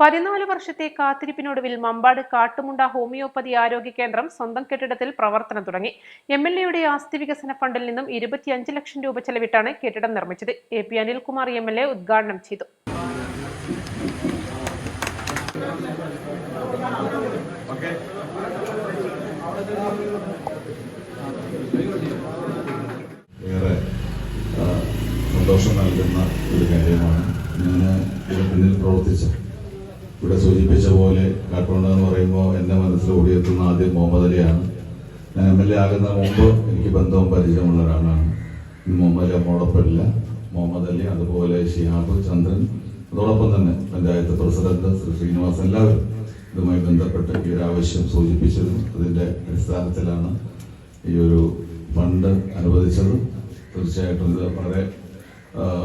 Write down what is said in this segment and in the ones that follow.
പതിനാല് വർഷത്തെ കാത്തിരിപ്പിനൊടുവിൽ മമ്പാട് കാട്ടുമുണ്ട ഹോമിയോപ്പതി ആരോഗ്യ കേന്ദ്രം സ്വന്തം കെട്ടിടത്തിൽ പ്രവർത്തനം തുടങ്ങി. എം എൽ എയുടെ ആസ്തി വികസന ഫണ്ടിൽ നിന്നും ഇരുപത്തിയഞ്ച് ലക്ഷം രൂപ ചെലവിട്ടാണ് കെട്ടിടം നിർമ്മിച്ചത്. A P Anilkumar M L A ഉദ്ഘാടനം ചെയ്തു. ഏറെ സന്തോഷം നൽകുന്ന ഒരു കാര്യമാണ്. ഞാൻ ഇവിടെ പിന്നിൽ പ്രവർത്തിച്ച ഇവിടെ സൂചിപ്പിച്ച പോലെ കാട്ടുകൊണ്ട എന്ന് പറയുമ്പോൾ എന്റെ മനസ്സിൽ ഓടിയെത്തുന്ന ആദ്യം മുഹമ്മദ് അലിയാണ്. ഞാൻ എം എൽ എ ആകുന്ന മുമ്പ് എനിക്ക് ബന്ധവും പരിചയമുള്ള ഒരാളാണ്. മുഹമ്മദ് അലി അമ്മോടൊപ്പമില്ല മുഹമ്മദ് അലി അതുപോലെ ഷിഹാബ് ചന്ദ്രൻ അതോടൊപ്പം തന്നെ പഞ്ചായത്ത് പ്രസിഡന്റ് ശ്രീ ശ്രീനിവാസ് എല്ലാവരും ഇതുമായി ബന്ധപ്പെട്ട് ഈ ഒരു ആവശ്യം സൂചിപ്പിച്ചതും അതിന്റെ അടിസ്ഥാനത്തിലാണ് ഈ ഒരു ഫണ്ട് അനുവദിച്ചത്. തീർച്ചയായിട്ടും ഇത് വളരെ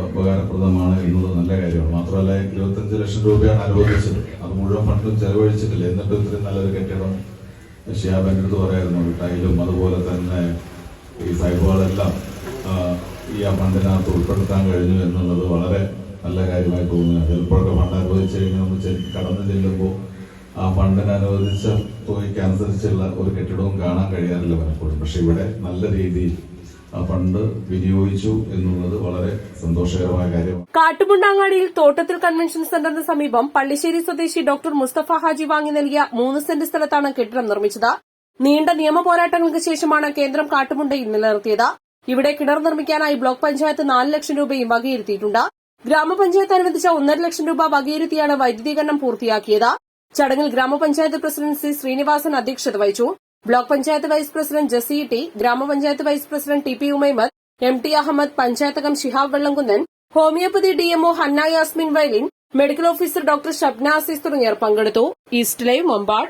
ഉപകാരപ്രദമാണ് എന്നുള്ളത് നല്ല കാര്യമാണ്. മാത്രമല്ല ഇരുപത്തഞ്ച് ലക്ഷം രൂപയാണ് അനുവദിച്ചത്. അത് മുഴുവൻ ഫണ്ടും ചെലവഴിച്ചിട്ടില്ല. എന്നിട്ടും ഇത്രയും നല്ലൊരു കെട്ടിടം ഷിയാബ് എന്റെ അടുത്ത് പറയായിരുന്നു ടൈലും അതുപോലെ തന്നെ ഈ സൈബുകളെല്ലാം ഈ ആ ഫണ്ടിനകത്ത് ഉൾപ്പെടുത്താൻ കഴിഞ്ഞു എന്നുള്ളത് വളരെ നല്ല കാര്യമായി തോന്നുന്നു. ചിലപ്പോഴൊക്കെ ഫണ്ട് അനുവദിച്ചു കഴിഞ്ഞാൽ നമ്മൾ കടന്നു ചെല്ലുമ്പോൾ ആ ഫണ്ടിന് അനുവദിച്ച തുകയ്ക്ക് അനുസരിച്ചുള്ള ഒരു കെട്ടിടവും കാണാൻ കഴിയാറില്ല പലപ്പോഴും. പക്ഷെ ഇവിടെ നല്ല രീതിയിൽ ഫണ്ട് വിനിയോഗിച്ചു എന്നുള്ളത് വളരെ സന്തോഷകരമായ കാര്യമാണ്. കാട്ടുമുണ്ടാങ്ങാടിയിൽ തോട്ടത്തിൽ കൺവെൻഷൻ സെന്ററിന് സമീപം പള്ളിശ്ശേരി സ്വദേശി ഡോക്ടർ മുസ്തഫ ഹാജി വാങ്ങി നൽകിയ മൂന്ന് സെന്റ് സ്ഥലത്താണ് കെട്ടിടം നിർമ്മിച്ചത്. നീണ്ട നിയമ പോരാട്ടങ്ങൾക്ക് ശേഷമാണ് കേന്ദ്രം കാട്ടുമുണ്ടയിൽ നിലനിർത്തിയത്. ഇവിടെ കിണർ നിർമ്മിക്കാനായി ബ്ലോക്ക് പഞ്ചായത്ത് നാല് ലക്ഷം രൂപയും വകയിരുത്തിയിട്ടുണ്ട്. ഗ്രാമപഞ്ചായത്ത് അനുവദിച്ച ഒന്നര ലക്ഷം രൂപ വകയിരുത്തിയാണ് വൈദ്യുതീകരണം പൂർത്തിയാക്കിയത്. ചടങ്ങിൽ ഗ്രാമപഞ്ചായത്ത് പ്രസിഡന്റ് സി ശ്രീനിവാസൻ അധ്യക്ഷത വഹിച്ചു. Block panchayat vice president Jessy T gramapanchayat vice president T P Umaimad M T Ahammed പഞ്ചായത്തകം Shihab Vellamkunnan homoeopathy DMO Hanna Yasmin while in medical officer doctor Shabna Azeez തുടങ്ങിയവർ പങ്കെടുത്തു. East Live Mambad.